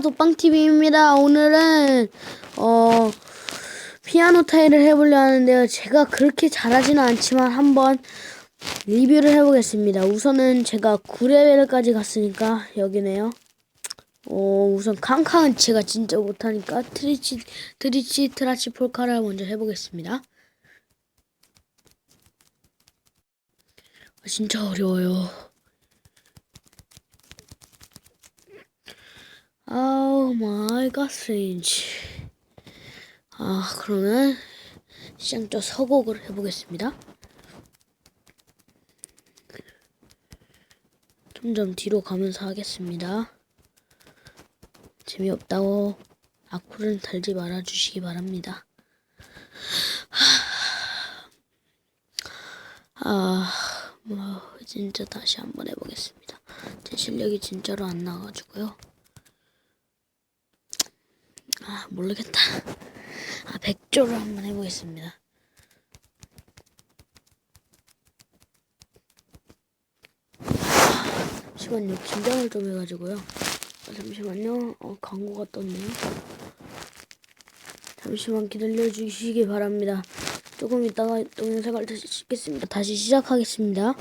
도빵TV입니다. 오늘은 어 피아노 타일을 해보려 하는데요. 제가 그렇게 잘하지는 않지만 한번 리뷰를 해보겠습니다. 우선은 제가 9레벨까지 갔으니까 여기네요. 어 우선 캉캉은 제가 진짜 못하니까 트리치 트리치 트라치 폴카를 먼저 해보겠습니다. 아, 진짜 어려워요 마이 갓 스트레인지 아 그러면 시장조 서곡을 해보겠습니다. 점점 뒤로 가면서 하겠습니다. 재미없다고 악플은 달지 말아주시기 바랍니다. 아, 뭐, 진짜 다시 한번 해보겠습니다. 제 실력이 진짜로 안 나와가지고요. 아 모르겠다. 아 백조를 한번 해보겠습니다. 아, 잠시만요. 긴장을 좀 해가지고요. 아, 잠시만요. 어 광고가 떴네요. 잠시만 기다려 주시기 바랍니다. 조금 있다가 동영상을 다시 찍겠습니다. 다시 시작하겠습니다.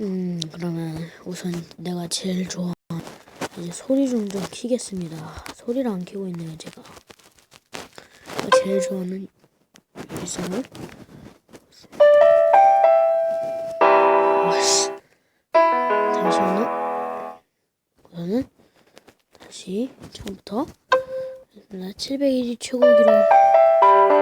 음 그러면 우선 내가 제일 좋아. 이제 소리 좀 좀 키겠습니다. 소리를 안 키고 있네요, 제가. 제가 제일 좋아하는 일상을. 아씨. 잠시만요. 우선은 다시 처음부터. 700일이 최고 기록.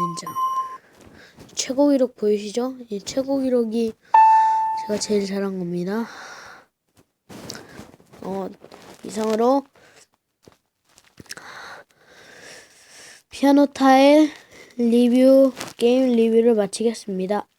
젠장 최고 기록 보이시죠? 이 최고 기록이 제가 제일 잘한 겁니다. 어 이상으로 피아노 타일 리뷰 게임 리뷰를 마치겠습니다.